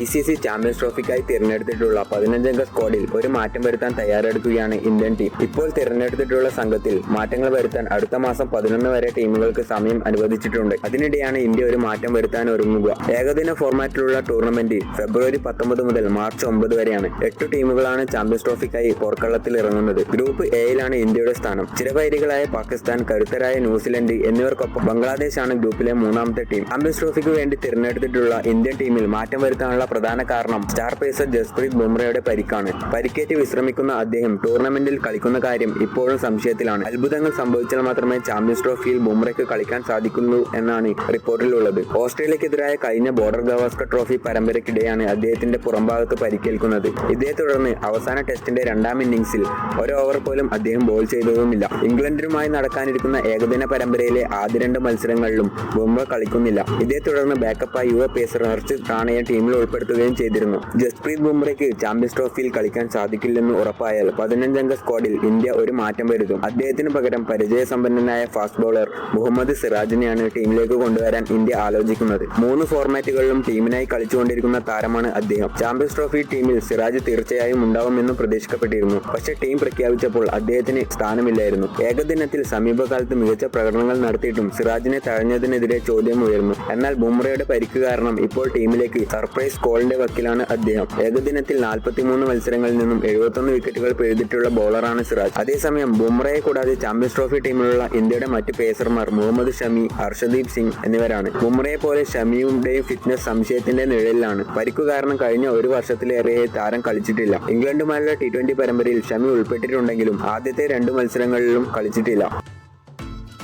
I C C champions ട്രോഫിക്കായി തിരഞ്ഞെടുത്തിട്ടുള്ള പതിനഞ്ചംഗ സ്ക്വാഡിൽ ഒരു മാറ്റം വരുത്താൻ തയ്യാറെടുക്കുകയാണ് ഇന്ത്യൻ ടീം. ഇപ്പോൾ തിരഞ്ഞെടുത്തിട്ടുള്ള സംഘത്തിൽ മാറ്റങ്ങൾ വരുത്താൻ അടുത്ത മാസം പതിനൊന്ന് വരെ ടീമുകൾക്ക് സമയം അനുവദിച്ചിട്ടുണ്ട്. അതിനിടെയാണ് ഇന്ത്യ ഒരു മാറ്റം വരുത്താൻ ഒരുങ്ങുക. ഏകദിന ഫോർമാറ്റിലുള്ള ടൂർണമെന്റ് ഫെബ്രുവരി പത്തൊമ്പത് മുതൽ മാർച്ച് ഒമ്പത് വരെയാണ്. എട്ട് ടീമുകളാണ് ചാമ്പ്യൻസ് ട്രോഫിക്കായി പോർക്കളത്തിൽ ഇറങ്ങുന്നത്. ഗ്രൂപ്പ് എയിലാണ് ഇന്ത്യയുടെ സ്ഥാനം. ചിരവൈരികളായ പാകിസ്ഥാൻ കരുത്തരായ ന്യൂസിലൻഡ് എന്നിവർക്കൊപ്പം ബംഗ്ലാദേശാണ് ഗ്രൂപ്പിലെ മൂന്നാമത്തെ ടീം. ചാമ്പ്യൻസ് ട്രോഫിക്ക് വേണ്ടി തിരഞ്ഞെടുത്തിട്ടുള്ള ഇന്ത്യൻ ടീമിൽ മാറ്റം വരുത്താനുള്ള പ്രധാന കാരണം സ്റ്റാർ പേസർ ജസ്പ്രീത് ബുംറയുടെ പരിക്കാണ്. പരിക്കേറ്റ് വിശ്രമിക്കുന്ന അദ്ദേഹം ടൂർണമെന്റിൽ കളിക്കുന്ന കാര്യം ഇപ്പോഴും സംശയത്തിലാണ്. അത്ഭുതങ്ങൾ സംഭവിച്ചാൽ മാത്രമേ ചാമ്പ്യൻസ് ട്രോഫിയിൽ ബുംറയ്ക്ക് കളിക്കാൻ സാധിക്കുന്നു എന്നാണ് റിപ്പോർട്ടിലുള്ളത്. ഓസ്ട്രേലിയക്കെതിരായ കഴിഞ്ഞ ബോർഡർ ഗവാസ്കർ ട്രോഫി പരമ്പരയ്ക്കിടെയാണ് അദ്ദേഹത്തിന്റെ പുറംഭാഗത്ത് പരിക്കേൽക്കുന്നത്. ഇതേ തുടർന്ന് അവസാന ടെസ്റ്റിന്റെ രണ്ടാം ഇന്നിംഗ്സിൽ ഒരു ഓവർ പോലും അദ്ദേഹം ബോൾ ചെയ്തതുമില്ല. ഇംഗ്ലണ്ടിനുമായി നടക്കാനിരിക്കുന്ന ഏകദിന പരമ്പരയിലെ ആദ്യ രണ്ട് മത്സരങ്ങളിലും ബുംറ കളിക്കുന്നില്ല. ഇതേ തുടർന്ന് ബാക്കപ്പായി യുവ പേസർ ഹർഷിത് റാണയെ ടീമിൽ ഉൾപ്പെടുത്തുകയും ചെയ്തിരുന്നു. ജസ്പ്രീത് ബുംറയ്ക്ക് ചാമ്പ്യൻസ് ട്രോഫിയിൽ കളിക്കാൻ സാധിക്കില്ലെന്ന് ഉറപ്പായാൽ പതിനഞ്ചംഗ സ്ക്വാഡിൽ ഇന്ത്യ ഒരു മാറ്റം വരുത്തും. അദ്ദേഹത്തിന് പകരം പരിചയസമ്പന്നനായ ഫാസ്റ്റ് ബോളർ മുഹമ്മദ് സിറാജിനെയാണ് ടീമിലേക്ക് കൊണ്ടുവരാൻ ഇന്ത്യ ആലോചിക്കുന്നത്. മൂന്ന് ഫോർമാറ്റുകളിലും ടീമിനായി കളിച്ചുകൊണ്ടിരിക്കുന്ന താരമാണ് അദ്ദേഹം. ചാമ്പ്യൻസ് ട്രോഫി ടീമിൽ സിറാജ് തീർച്ചയായും ഉണ്ടാവുമെന്നും പ്രതീക്ഷിക്കപ്പെട്ടിരുന്നു. പക്ഷേ ടീം പ്രഖ്യാപിച്ചപ്പോൾ അദ്ദേഹത്തിന് സ്ഥാനമില്ലായിരുന്നു. ഏകദിനത്തിൽ സമീപകാലത്ത് മികച്ച പ്രകടനങ്ങൾ നടത്തിയിട്ടും സിറാജിനെ തഴഞ്ഞതിനെതിരെ ചോദ്യം ഉയർന്നു. എന്നാൽ ബുംറയുടെ പരിക്ക് കാരണം ഇപ്പോൾ ടീമിലേക്ക് സർപ്രൈസ് കോളിന്റെ വക്കിലാണ് അദ്ദേഹം. ഏകദിനത്തിൽ 43 മത്സരങ്ങളിൽ നിന്നും 71 വിക്കറ്റുകൾ പിഴുതിട്ടുള്ള ബോളറാണ് സിറാജ്. അതേസമയം ബുംറയെ കൂടാതെ ചാമ്പ്യൻസ് ട്രോഫി ടീമിലുള്ള ഇന്ത്യയുടെ മറ്റ് പേസർമാർ മുഹമ്മദ് ഷമി ഹർഷദീപ് സിംഗ് എന്നിവരാണ്. ബുംറയെ പോലെ ഷമിയുടെയും ഫിറ്റ്നസ് സംശയത്തിന്റെ നിഴലിലാണ്. പരിക്കു കാരണം കഴിഞ്ഞ ഒരു വർഷത്തിലേറെ താരം കളിച്ചിട്ടില്ല. ഇംഗ്ലണ്ടുമായുള്ള ടി ട്വന്റി പരമ്പരയിൽ ഷമി ഉൾപ്പെട്ടിട്ടുണ്ടെങ്കിലും ആദ്യത്തെ രണ്ട് മത്സരങ്ങളിലും കളിച്ചിട്ടില്ല.